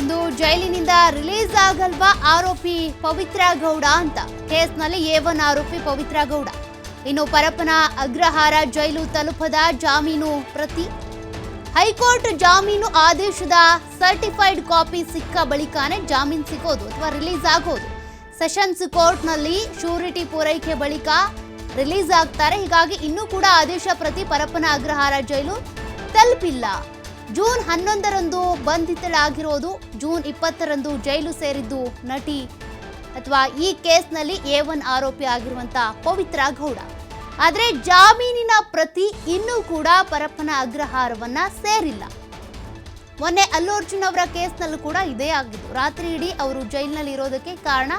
ಇಂದು ಜೈಲಿನಿಂದ ರಿಲೀಸ್ ಆಗಲ್ವಾ ಆರೋಪಿ ಪವಿತ್ರ ಗೌಡ ಅಂತ. ಕೇಸ್ನಲ್ಲಿ ಒನ್ ಆರೋಪಿ ಪವಿತ್ರ ಗೌಡ. ಇನ್ನು ಪರಪ್ಪನ ಅಗ್ರಹಾರ ಜೈಲು ತಲುಪದ ಜಾಮೀನು ಪ್ರತಿ. ಹೈಕೋರ್ಟ್ ಜಾಮೀನು ಆದೇಶದ ಸರ್ಟಿಫೈಡ್ ಕಾಪಿ ಸಿಕ್ಕ ಬಳಿಕನೇ ಜಾಮೀನು ಸಿಗೋದು ಅಥವಾ ರಿಲೀಸ್ ಆಗೋದು. ಸೆಷನ್ಸ್ ಕೋರ್ಟ್ನಲ್ಲಿ ಶ್ಯೂರಿಟಿ ಪೂರೈಕೆ ಬಳಿಕ ರಿಲೀಸ್ ಆಗ್ತಾರೆ. ಹೀಗಾಗಿ ಇನ್ನೂ ಕೂಡ ಆದೇಶ ಪ್ರತಿ ಪರಪ್ಪನ ಅಗ್ರಹಾರ ಜೈಲು ತಲುಪಿಲ್ಲ. ಜೂನ್ ಹನ್ನೊಂದರಂದು ಬಂಧಿತಳಾಗಿರೋದು, ಜೂನ್ ಇಪ್ಪತ್ತರಂದು ಜೈಲು ಸೇರಿದ್ದು ನಟಿ ಅಥವಾ ಈ ಕೇಸ್ನಲ್ಲಿ ಎ ಒನ್ ಆರೋಪಿ ಆಗಿರುವಂತ ಪವಿತ್ರ ಗೌಡ. ಆದರೆ ಜಾಮೀನಿನ ಪ್ರತಿ ಇನ್ನೂ ಕೂಡ ಪರಪ್ಪನ ಅಗ್ರಹಾರವನ್ನ ಸೇರಿಲ್ಲ. ಮೊನ್ನೆ ಅಲ್ಲು ಅರ್ಜುನ್ ಅವರ ಕೇಸ್ನಲ್ಲೂ ಕೂಡ ಇದೇ ಆಗಿದ್ದು, ರಾತ್ರಿ ಇಡೀ ಅವರು ಜೈಲಿನಲ್ಲಿ ಇರೋದಕ್ಕೆ ಕಾರಣ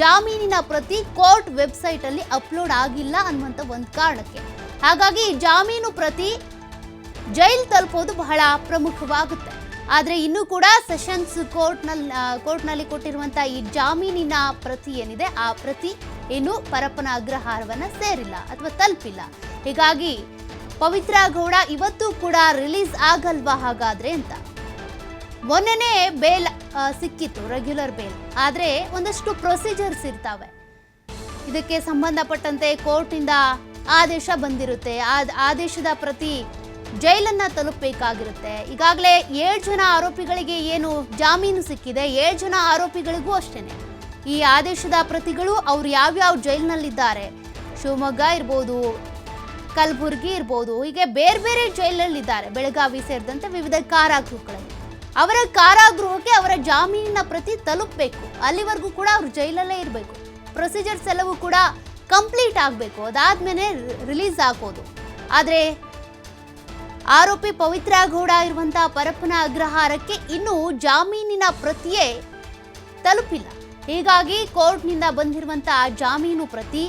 ಜಾಮೀನಿನ ಪ್ರತಿ ಕೋರ್ಟ್ ವೆಬ್ಸೈಟ್ ಅಲ್ಲಿ ಅಪ್ಲೋಡ್ ಆಗಿಲ್ಲ ಅನ್ನುವಂಥ ಒಂದು ಕಾರಣಕ್ಕೆ. ಹಾಗಾಗಿ ಜಾಮೀನು ಪ್ರತಿ ಜೈಲ್ ತಲುಪೋದು ಬಹಳ ಪ್ರಮುಖವಾಗುತ್ತೆ. ಆದರೆ ಇನ್ನೂ ಕೂಡ ಸೆಷನ್ಸ್ ಕೋರ್ಟ್ನಲ್ಲಿ ಕೋರ್ಟ್ನಲ್ಲಿ ಕೊಟ್ಟಿರುವಂಥ ಈ ಜಾಮೀನಿನ ಪ್ರತಿ ಏನಿದೆ, ಆ ಪ್ರತಿ ಇನ್ನೂ ಪರಪ್ಪನ ಅಗ್ರಹಾರವನ್ನ ಸೇರಿಲ್ಲ ಅಥವಾ ತಲುಪಿಲ್ಲ. ಹೀಗಾಗಿ ಪವಿತ್ರ ಗೌಡ ಇವತ್ತು ಕೂಡ ರಿಲೀಸ್ ಆಗಲ್ವಾ ಹಾಗಾದ್ರೆ ಅಂತ. ಮೊನ್ನೆನೇ ಬೇಲ್ ಸಿಕ್ಕಿತ್ತು ರೆಗ್ಯುಲರ್ ಬೇಲ್ ಆದರೆ ಒಂದಷ್ಟು ಪ್ರೊಸೀಜರ್ಸ್ ಇರ್ತಾವೆ. ಇದಕ್ಕೆ ಸಂಬಂಧಪಟ್ಟಂತೆ ಕೋರ್ಟಿಂದ ಆದೇಶ ಬಂದಿರುತ್ತೆ. ಆ ಆದೇಶದ ಪ್ರತಿ ಜೈಲನ್ನ ತಲುಪಬೇಕಾಗಿರುತ್ತೆ. ಈಗಾಗಲೇ ಏಳು ಜನ ಆರೋಪಿಗಳಿಗೆ ಏನು ಜಾಮೀನು ಸಿಕ್ಕಿದೆ. ಏಳು ಜನ ಆರೋಪಿಗಳಿಗೂ ಅಷ್ಟೇನೆ. ಈ ಆದೇಶದ ಪ್ರತಿಗಳು ಅವ್ರು ಯಾವ್ಯಾವ ಜೈಲಿನಲ್ಲಿದ್ದಾರೆ ಶಿವಮೊಗ್ಗ ಇರ್ಬೋದು, ಕಲಬುರಗಿ ಇರ್ಬೋದು, ಹೀಗೆ ಬೇರೆ ಬೇರೆ ಜೈಲಲ್ಲಿದ್ದಾರೆ ಬೆಳಗಾವಿ ಸೇರಿದಂತೆ ವಿವಿಧ ಕಾರಾಗೃಹಗಳಲ್ಲಿ. ಅವರ ಕಾರಾಗೃಹಕ್ಕೆ ಅವರ ಜಾಮೀನಿನ ಪ್ರತಿ ತಲುಪಬೇಕು. ಅಲ್ಲಿವರೆಗೂ ಕೂಡ ಅವರು ಜೈಲಲ್ಲೇ ಇರಬೇಕು. ಪ್ರೊಸೀಜರ್ಸ್ ಎಲ್ಲವೂ ಕೂಡ ಕಂಪ್ಲೀಟ್ ಆಗಬೇಕು. ಅದಾದ್ಮೇಲೆ ರಿಲೀಸ್ ಆಗೋದು. ಆದರೆ ಆರೋಪಿ ಪವಿತ್ರ ಗೌಡ ಇರುವಂತಹ ಪರಪ್ಪನ ಅಗ್ರಹಾರಕ್ಕೆ ಇನ್ನೂ ಜಾಮೀನಿನ ಪ್ರತಿಯೇ ತಲುಪಿಲ್ಲ. ಹೀಗಾಗಿ ಕೋರ್ಟ್ನಿಂದ ಬಂದಿರುವಂತಹ ಜಾಮೀನು ಪ್ರತಿ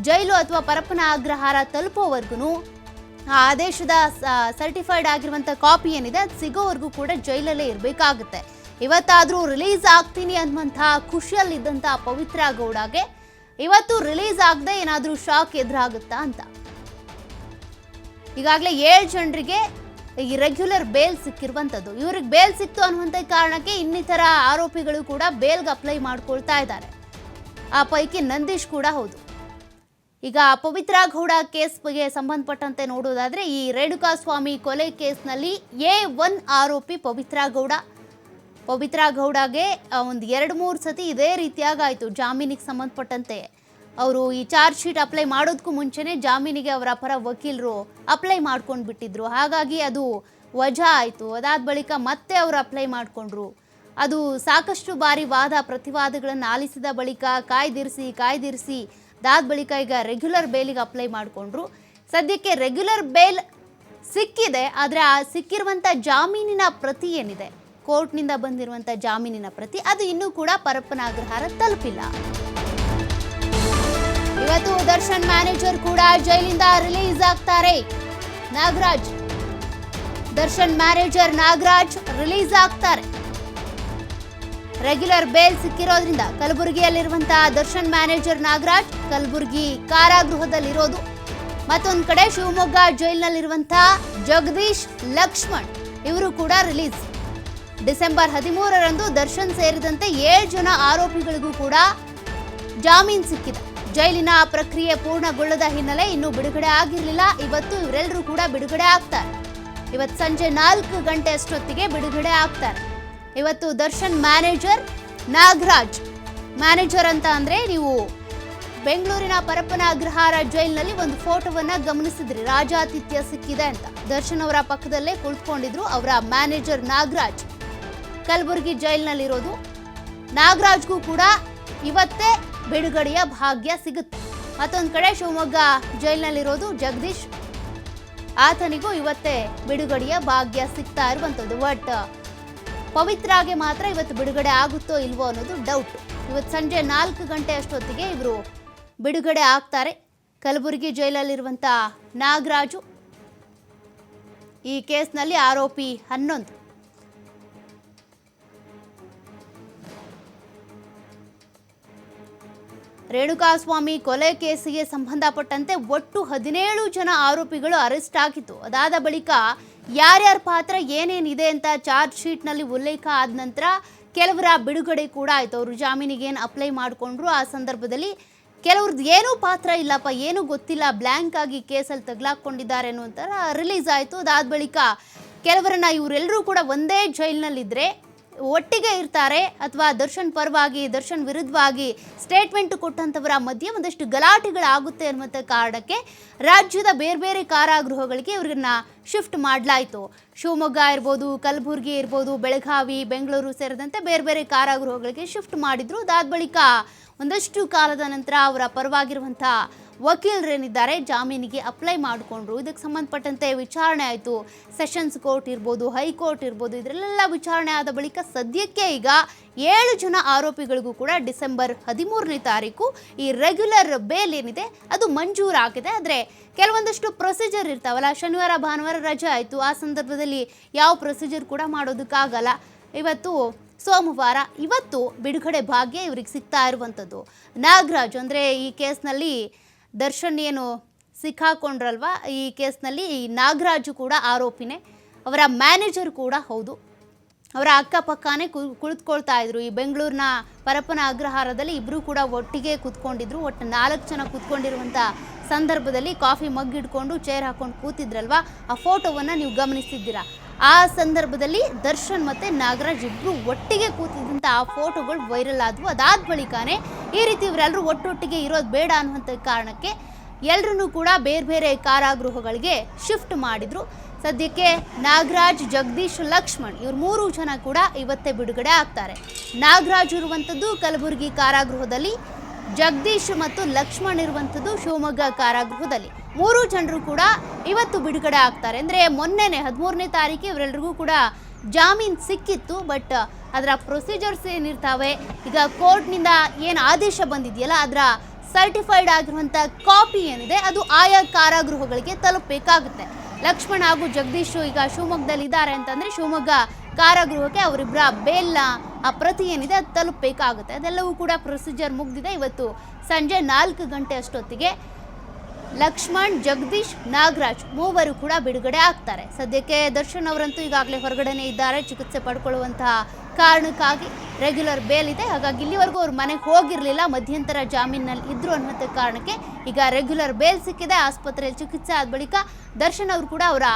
ಜೈಲು ಅಥವಾ ಪರಪ್ಪನ ಅಗ್ರಹಾರ ತಲುಪೋವರೆಗೂ ಆ ಆದೇಶದ ಸರ್ಟಿಫೈಡ್ ಆಗಿರುವಂಥ ಕಾಪಿ ಏನಿದೆ, ಅದು ಸಿಗೋವರೆಗೂ ಕೂಡ ಜೈಲಲ್ಲೇ ಇರಬೇಕಾಗುತ್ತೆ. ಇವತ್ತಾದರೂ ರಿಲೀಸ್ ಆಗ್ತೀನಿ ಅನ್ನುವಂಥ ಖುಷಿಯಲ್ಲಿದ್ದಂಥ ಪವಿತ್ರ ಗೌಡಗೆ ಇವತ್ತು ರಿಲೀಸ್ ಆಗದೆ ಏನಾದರೂ ಶಾಕ್ ಎದುರಾಗುತ್ತಾ ಅಂತ. ಈಗಾಗಲೇ ಏಳು ಜನರಿಗೆ ಈ ರೆಗ್ಯುಲರ್ ಬೇಲ್ ಸಿಕ್ಕಿರುವಂಥದ್ದು. ಇವ್ರಿಗೆ ಬೇಲ್ ಸಿಕ್ತು ಅನ್ನುವಂಥ ಕಾರಣಕ್ಕೆ ಇನ್ನಿತರ ಆರೋಪಿಗಳು ಕೂಡ ಬೇಲ್ಗೆ ಅಪ್ಲೈ ಮಾಡ್ಕೊಳ್ತಾ ಇದ್ದಾರೆ. ಆ ಪೈಕಿ ನಂದೀಶ್ ಕೂಡ ಹೌದು. ಈಗ ಪವಿತ್ರ ಗೌಡ ಕೇಸ್ಗೆ ಸಂಬಂಧಪಟ್ಟಂತೆ ನೋಡೋದಾದ್ರೆ ಈ ರೇಣುಕಾ ಸ್ವಾಮಿ ಕೊಲೆ ಕೇಸ್ನಲ್ಲಿ ಎ ಒನ್ ಆರೋಪಿ ಪವಿತ್ರ ಗೌಡ. ಪವಿತ್ರ ಗೌಡಗೆ ಒಂದು ಎರಡು ಮೂರು ಸತಿ ಇದೇ ರೀತಿಯಾಗಾಯಿತು ಜಾಮೀನಿಗೆ ಸಂಬಂಧಪಟ್ಟಂತೆ. ಅವರು ಈ ಚಾರ್ಜ್ ಶೀಟ್ ಅಪ್ಲೈ ಮಾಡೋದಕ್ಕೂ ಮುಂಚೆನೇ ಜಾಮೀನಿಗೆ ಅವರ ಪರ ವಕೀಲರು ಅಪ್ಲೈ ಮಾಡ್ಕೊಂಡು ಬಿಟ್ಟಿದ್ರು. ಹಾಗಾಗಿ ಅದು ವಜಾ ಆಯಿತು. ಅದಾದ ಬಳಿಕ ಮತ್ತೆ ಅವರು ಅಪ್ಲೈ ಮಾಡಿಕೊಂಡ್ರು. ಅದು ಸಾಕಷ್ಟು ಬಾರಿ ವಾದ ಪ್ರತಿವಾದಗಳನ್ನು ಆಲಿಸಿದ ಬಳಿಕ ಕಾಯ್ದಿರಿಸಿ ಕಾಯ್ದಿರಿಸಿ ಅದಾದ ಬಳಿಕ ಈಗ ರೆಗ್ಯುಲರ್ ಬೇಲಿಗೆ ಅಪ್ಲೈ ಮಾಡಿಕೊಂಡ್ರು. ಸದ್ಯಕ್ಕೆ ರೆಗ್ಯುಲರ್ ಬೇಲ್ ಸಿಕ್ಕಿದೆ, ಆದರೆ ಆ ಸಿಕ್ಕಿರುವಂಥ ಜಾಮೀನಿನ ಪ್ರತಿ ಏನಿದೆ? ಕೋರ್ಟ್ನಿಂದ ಬಂದಿರುವಂಥ ಜಾಮೀನಿನ ಪ್ರತಿ, ಅದು ಇನ್ನೂ ಕೂಡ ಪರಪ್ಪನ ಅಗ್ರಹಾರ ತಲುಪಿಲ್ಲ. ಇವತ್ತು ದರ್ಶನ್ ಮ್ಯಾನೇಜರ್ ಕೂಡ ಜೈಲಿಂದ ರಿಲೀಸ್ ಆಗ್ತಾರೆ. ನಾಗರಾಜ್. ದರ್ಶನ್ ಮ್ಯಾನೇಜರ್ ನಾಗರಾಜ್ ರಿಲೀಸ್ ಆಗ್ತಾರೆ. ರೆಗ್ಯುಲರ್ ಬೇಲ್ ಸಿಕ್ಕಿರೋದ್ರಿಂದ ಕಲಬುರಗಿಯಲ್ಲಿರುವಂತಹ ದರ್ಶನ್ ಮ್ಯಾನೇಜರ್ ನಾಗರಾಜ್, ಕಲಬುರಗಿ ಕಾರಾಗೃಹದಲ್ಲಿರೋದು. ಮತ್ತೊಂದು ಕಡೆ ಶಿವಮೊಗ್ಗ ಜೈಲಿನಲ್ಲಿರುವಂತಹ ಜಗದೀಶ್ ಲಕ್ಷ್ಮಣ್, ಇವರು ಕೂಡ ರಿಲೀಸ್. ಡಿಸೆಂಬರ್ ಹದಿಮೂರರಂದು ದರ್ಶನ್ ಸೇರಿದಂತೆ ಏಳು ಜನ ಆರೋಪಿಗಳಿಗೂ ಕೂಡ ಜಾಮೀನು ಸಿಕ್ಕಿದೆ. ಜೈಲಿನ ಪ್ರಕ್ರಿಯೆ ಪೂರ್ಣಗೊಳ್ಳದ ಹಿನ್ನೆಲೆ ಇನ್ನೂ ಬಿಡುಗಡೆ ಆಗಿರಲಿಲ್ಲ. ಇವತ್ತು ಇವರೆಲ್ಲರೂ ಕೂಡ ಬಿಡುಗಡೆ ಆಗ್ತಾರೆ. ಇವತ್ತು ಸಂಜೆ ನಾಲ್ಕು ಗಂಟೆ ಅಷ್ಟೊತ್ತಿಗೆ ಬಿಡುಗಡೆ ಆಗ್ತಾರೆ. ಇವತ್ತು ದರ್ಶನ್ ಮ್ಯಾನೇಜರ್ ನಾಗರಾಜ್. ಮ್ಯಾನೇಜರ್ ಅಂತ ಅಂದರೆ ನೀವು ಬೆಂಗಳೂರಿನ ಪರಪ್ಪನ ಅಗ್ರಹಾರ ಜೈಲಿನಲ್ಲಿ ಒಂದು ಫೋಟೋವನ್ನ ಗಮನಿಸಿದ್ರಿ. ರಾಜಾತಿಥ್ಯ ಸಿಕ್ಕಿದೆ ಅಂತ. ದರ್ಶನ್ ಅವರ ಪಕ್ಕದಲ್ಲೇ ಕುಳಿತುಕೊಂಡಿದ್ರು ಅವರ ಮ್ಯಾನೇಜರ್ ನಾಗರಾಜ್. ಕಲಬುರಗಿ ಜೈಲಿನಲ್ಲಿರೋದು. ನಾಗರಾಜ್ಗೂ ಕೂಡ ಇವತ್ತೇ ಬಿಡುಗಡೆಯ ಭಾಗ್ಯ ಸಿಗುತ್ತೆ. ಮತ್ತೊಂದು ಕಡೆ ಶಿವಮೊಗ್ಗ ಜೈಲಿನಲ್ಲಿರೋದು ಜಗದೀಶ್. ಆತನಿಗೂ ಇವತ್ತೇ ಬಿಡುಗಡೆಯ ಭಾಗ್ಯ ಸಿಗ್ತಾ ಇರುವಂಥದ್ದು. ಬಟ್ ಪವಿತ್ರಾಗೆ ಮಾತ್ರ ಇವತ್ತು ಬಿಡುಗಡೆ ಆಗುತ್ತೋ ಇಲ್ವೋ ಅನ್ನೋದು ಡೌಟ್ ಇವತ್ತು ಸಂಜೆ ನಾಲ್ಕು ಗಂಟೆ ಅಷ್ಟೊತ್ತಿಗೆ ಇವರು ಬಿಡುಗಡೆ ಆಗ್ತಾರೆ. ಕಲಬುರಗಿ ಜೈಲಲ್ಲಿರುವಂಥ ನಾಗರಾಜು ಈ ಕೇಸ್ನಲ್ಲಿ ಆರೋಪಿ ಹನ್ನೊಂದು. ರೇಣುಕಾಸ್ವಾಮಿ ಕೊಲೆ ಕೇಸಿಗೆ ಸಂಬಂಧಪಟ್ಟಂತೆ ಒಟ್ಟು ಹದಿನೇಳು ಜನ ಆರೋಪಿಗಳು ಅರೆಸ್ಟ್ ಆಗಿತ್ತು ಅದಾದ ಬಳಿಕ ಯಾರ್ಯಾರ ಪಾತ್ರ ಏನೇನಿದೆ ಅಂತ ಚಾರ್ಜ್ ಶೀಟ್ನಲ್ಲಿ ಉಲ್ಲೇಖ ಆದ ನಂತರ ಕೆಲವರ ಬಿಡುಗಡೆ ಕೂಡ ಆಯಿತು. ಅವರು ಜಾಮೀನಿಗೆ ಏನು ಅಪ್ಲೈ ಮಾಡಿಕೊಂಡ್ರು ಆ ಸಂದರ್ಭದಲ್ಲಿ ಕೆಲವ್ರದ್ದು ಏನೂ ಪಾತ್ರ ಇಲ್ಲಪ್ಪ, ಏನೂ ಗೊತ್ತಿಲ್ಲ ಬ್ಲ್ಯಾಂಕ್ ಆಗಿ ಕೇಸಲ್ಲಿ ತಗ್ಲಾಕೊಂಡಿದ್ದಾರೆ ಅನ್ನುವಂಥ ರಿಲೀಸ್ ಆಯಿತು. ಅದಾದ ಬಳಿಕ ಕೆಲವರನ್ನ ಇವರೆಲ್ಲರೂ ಕೂಡ ಒಂದೇ ಜೈಲಿನಲ್ಲಿದ್ದರೆ ಒಟ್ಟಿಗೆ ಇರ್ತಾರೆ ಅಥವಾ ದರ್ಶನ್ ಪರವಾಗಿ, ದರ್ಶನ್ ವಿರುದ್ಧವಾಗಿ ಸ್ಟೇಟ್ಮೆಂಟ್ ಕೊಟ್ಟಂಥವರ ಮಧ್ಯೆ ಒಂದಷ್ಟು ಗಲಾಟೆಗಳಾಗುತ್ತೆ ಅನ್ನುವಂಥ ಕಾರಣಕ್ಕೆ ರಾಜ್ಯದ ಬೇರೆ ಬೇರೆ ಕಾರಾಗೃಹಗಳಿಗೆ ಇವ್ರನ್ನ ಶಿಫ್ಟ್ ಮಾಡಲಾಯಿತು. ಶಿವಮೊಗ್ಗ ಇರ್ಬೋದು, ಕಲಬುರಗಿ ಇರ್ಬೋದು, ಬೆಳಗಾವಿ, ಬೆಂಗಳೂರು ಸೇರಿದಂತೆ ಬೇರೆ ಬೇರೆ ಕಾರಾಗೃಹಗಳಿಗೆ ಶಿಫ್ಟ್ ಮಾಡಿದ್ರು. ಅದಾದ ಬಳಿಕ ಒಂದಷ್ಟು ಕಾಲದ ನಂತರ ಅವರ ಪರವಾಗಿರುವಂಥ ವಕೀಲರೇನಿದ್ದಾರೆ, ಜಾಮೀನಿಗೆ ಅಪ್ಲೈ ಮಾಡಿಕೊಂಡ್ರು. ಇದಕ್ಕೆ ಸಂಬಂಧಪಟ್ಟಂತೆ ವಿಚಾರಣೆ ಆಯಿತು. ಸೆಷನ್ಸ್ ಕೋರ್ಟ್ ಇರ್ಬೋದು, ಹೈಕೋರ್ಟ್ ಇರ್ಬೋದು, ಇದರಲ್ಲೆಲ್ಲ ವಿಚಾರಣೆ ಆದ ಬಳಿಕ ಸದ್ಯಕ್ಕೆ ಈಗ ಏಳು ಜನ ಆರೋಪಿಗಳಿಗೂ ಕೂಡ ಡಿಸೆಂಬರ್ ಹದಿಮೂರನೇ ತಾರೀಕು ಈ ರೆಗ್ಯುಲರ್ ಬೇಲ್ ಏನಿದೆ, ಅದು ಮಂಜೂರಾಗಿದೆ ಆದರೆ ಕೆಲವೊಂದಷ್ಟು ಪ್ರೊಸೀಜರ್ ಇರ್ತಾವಲ್ಲ, ಶನಿವಾರ, ಭಾನುವಾರ ರಜೆ ಆಯಿತು. ಆ ಸಂದರ್ಭದಲ್ಲಿ ಯಾವ ಪ್ರೊಸೀಜರ್ ಕೂಡ ಮಾಡೋದಕ್ಕಾಗಲ್ಲ. ಇವತ್ತು ಸೋಮವಾರ, ಇವತ್ತು ಬಿಡುಗಡೆ ಭಾಗ್ಯ ಇವ್ರಿಗೆ ಸಿಗ್ತಾ ಇರುವಂಥದ್ದು. ನಾಗರಾಜ್ ಅಂದರೆ ಈ ಕೇಸ್ನಲ್ಲಿ ದರ್ಶನ್ ಏನು ಸಿಕ್ಕಾಕೊಂಡ್ರಲ್ವ? ಈ ಕೇಸ್ನಲ್ಲಿ ಈ ನಾಗರಾಜು ಕೂಡ ಆರೋಪಿನೇ. ಅವರ ಮ್ಯಾನೇಜರ್ ಕೂಡ ಹೌದು. ಅವರ ಅಕ್ಕಪಕ್ಕನೇ ಕು ಕುಳಿತುಕೊಳ್ತಾ ಇದ್ರು. ಈ ಬೆಂಗಳೂರಿನ ಪರಪ್ಪನ ಅಗ್ರಹಾರದಲ್ಲಿ ಇಬ್ಬರು ಕೂಡ ಒಟ್ಟಿಗೆ ಕೂತ್ಕೊಂಡಿದ್ರು. ಒಟ್ಟು ನಾಲ್ಕು ಜನ ಕೂತ್ಕೊಂಡಿರುವಂಥ ಸಂದರ್ಭದಲ್ಲಿ ಕಾಫಿ ಮಗ್ ಇಟ್ಕೊಂಡು ಚೇರ್ ಹಾಕೊಂಡು ಕೂತಿದ್ರಲ್ವಾ? ಆ ಫೋಟೋವನ್ನು ನೀವು ಗಮನಿಸಿದ್ದೀರಾ ಆ ಸಂದರ್ಭದಲ್ಲಿ ದರ್ಶನ್ ಮತ್ತು ನಾಗರಾಜ್ ಇಬ್ಬರು ಒಟ್ಟಿಗೆ ಕೂತಿದ್ದಂಥ ಆ ಫೋಟೋಗಳು ವೈರಲ್ ಆದವು. ಅದಾದ ಬಳಿಕನೇ ಈ ರೀತಿ ಇವರೆಲ್ಲರೂ ಒಟ್ಟೊಟ್ಟಿಗೆ ಇರೋದು ಬೇಡ ಅನ್ನುವಂಥ ಕಾರಣಕ್ಕೆ ಎಲ್ಲರೂ ಕೂಡ ಬೇರೆ ಬೇರೆ ಕಾರಾಗೃಹಗಳಿಗೆ ಶಿಫ್ಟ್ ಮಾಡಿದ್ರು. ಸದ್ಯಕ್ಕೆ ನಾಗರಾಜ್, ಜಗದೀಶ್, ಲಕ್ಷ್ಮಣ್ ಇವ್ರು ಮೂರು ಜನ ಕೂಡ ಇವತ್ತೇ ಬಿಡುಗಡೆ ಆಗ್ತಾರೆ. ನಾಗರಾಜ್ ಇರುವಂಥದ್ದು ಕಲಬುರಗಿ ಕಾರಾಗೃಹದಲ್ಲಿ, ಜಗದೀಶ್ ಮತ್ತು ಲಕ್ಷ್ಮಣ್ ಇರುವಂಥದ್ದು ಶಿವಮೊಗ್ಗ ಕಾರಾಗೃಹದಲ್ಲಿ. ಮೂರು ಜನರು ಕೂಡ ಇವತ್ತು ಬಿಡುಗಡೆ ಆಗ್ತಾರೆ. ಅಂದರೆ ಮೊನ್ನೆನೆ ಹದಿಮೂರನೇ ತಾರೀಕು ಇವರೆಲ್ಲರಿಗೂ ಕೂಡ ಜಾಮೀನು ಸಿಕ್ಕಿತ್ತು ಬಟ್ ಅದರ ಪ್ರೊಸೀಜರ್ಸ್ ಏನಿರ್ತಾವೆ? ಈಗ ಕೋರ್ಟ್ನಿಂದ ಏನು ಆದೇಶ ಬಂದಿದೆಯಲ್ಲ, ಅದರ ಸರ್ಟಿಫೈಡ್ ಆಗಿರುವಂಥ ಕಾಪಿ ಏನಿದೆ, ಅದು ಆಯಾ ಕಾರಾಗೃಹಗಳಿಗೆ ತಲುಪಬೇಕಾಗುತ್ತೆ. ಲಕ್ಷ್ಮಣ್ ಹಾಗೂ ಜಗದೀಶ್ ಈಗ ಶಿವಮೊಗ್ಗದಲ್ಲಿ ಇದ್ದಾರೆ ಅಂತಂದರೆ, ಶಿವಮೊಗ್ಗ ಕಾರಾಗೃಹಕ್ಕೆ ಅವರಿಬ್ಬರ ಬೇಲ್ನ ಆ ಪ್ರತಿ ಏನಿದೆ ಅದು ತಲುಪಬೇಕಾಗುತ್ತೆ. ಅದೆಲ್ಲವೂ ಕೂಡ ಪ್ರೊಸೀಜರ್ ಮುಗ್ದಿದೆ. ಇವತ್ತು ಸಂಜೆ ನಾಲ್ಕು ಗಂಟೆ ಅಷ್ಟೊತ್ತಿಗೆ. ಲಕ್ಷ್ಮಣ್, ಜಗದೀಶ್, ನಾಗರಾಜ್ ಮೂವರು ಕೂಡ ಬಿಡುಗಡೆ ಆಗ್ತಾರೆ. ಸದ್ಯಕ್ಕೆ ದರ್ಶನ್ ಅವರಂತೂ ಈಗಾಗಲೇ ಹೊರಗಡೆನೇ ಇದ್ದಾರೆ. ಚಿಕಿತ್ಸೆ ಪಡ್ಕೊಳ್ಳುವಂತಹ ಕಾರಣಕ್ಕಾಗಿ ರೆಗ್ಯುಲರ್ ಬೇಲ್ ಇದೆ. ಹಾಗಾಗಿ ಇಲ್ಲಿವರೆಗೂ ಅವ್ರ ಮನೆಗೆ ಹೋಗಿರಲಿಲ್ಲ. ಮಧ್ಯಂತರ ಜಾಮೀನಲ್ಲಿ ಇದ್ರು ಅನ್ನುವಂಥ ಕಾರಣಕ್ಕೆ ಈಗ ರೆಗ್ಯುಲರ್ ಬೇಲ್ ಸಿಕ್ಕಿದೆ. ಆಸ್ಪತ್ರೆಯಲ್ಲಿ ಚಿಕಿತ್ಸೆ ಆದ ಬಳಿಕ ದರ್ಶನ್ ಅವರು ಕೂಡ ಅವರ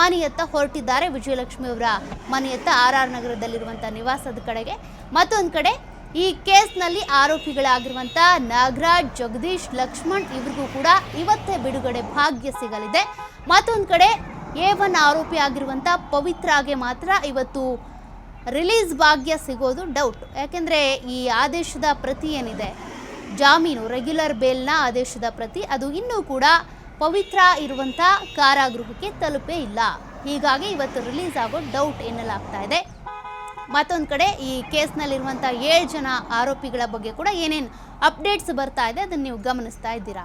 ಮನೆಯತ್ತ ಹೊರಟಿದ್ದಾರೆ. ವಿಜಯಲಕ್ಷ್ಮಿ ಅವರ ಮನೆಯತ್ತ ಆರ್ ಆರ್ ನಗರದಲ್ಲಿರುವಂಥ ನಿವಾಸದ ಕಡೆಗೆ. ಮತ್ತೊಂದು ಕಡೆ ಈ ಕೇಸ್ನಲ್ಲಿ ಆರೋಪಿಗಳಾಗಿರುವಂಥ ನಾಗರಾಜ್, ಜಗದೀಶ್, ಲಕ್ಷ್ಮಣ್ ಇವ್ರಿಗೂ ಕೂಡ ಇವತ್ತೇ ಬಿಡುಗಡೆ ಭಾಗ್ಯ ಸಿಗಲಿದೆ. ಮತ್ತೊಂದು ಕಡೆ ಎ ಒನ್ ಆರೋಪಿ ಆಗಿರುವಂಥ ಪವಿತ್ರಾಗೆ ಮಾತ್ರ ಇವತ್ತು ರಿಲೀಸ್ ಭಾಗ್ಯ ಸಿಗೋದು ಡೌಟ್ ಯಾಕೆಂದರೆ ಈ ಆದೇಶದ ಪ್ರತಿ ಏನಿದೆ? ಜಾಮೀನು ರೆಗ್ಯುಲರ್ ಬೇಲ್ನ ಆದೇಶದ ಪ್ರತಿ. ಅದು ಇನ್ನೂ ಕೂಡ ಪವಿತ್ರ ಇರುವಂಥ ಕಾರಾಗೃಹಕ್ಕೆ ತಲುಪೇ ಇಲ್ಲ. ಹೀಗಾಗಿ ಇವತ್ತು ರಿಲೀಸ್ ಆಗೋ ಡೌಟ್ ಎನ್ನಲಾಗ್ತಾ ಇದೆ. ಮತ್ತೊಂದು ಕಡೆ ಈ ಕೇಸ್ನಲ್ಲಿರುವಂಥ ಏಳು ಜನ ಆರೋಪಿಗಳ ಬಗ್ಗೆ ಕೂಡ ಏನೇನು ಅಪ್ಡೇಟ್ಸ್ ಬರ್ತಾ ಇದೆ ಅದನ್ನು ನೀವು ಗಮನಿಸ್ತಾ ಇದ್ದೀರಾ?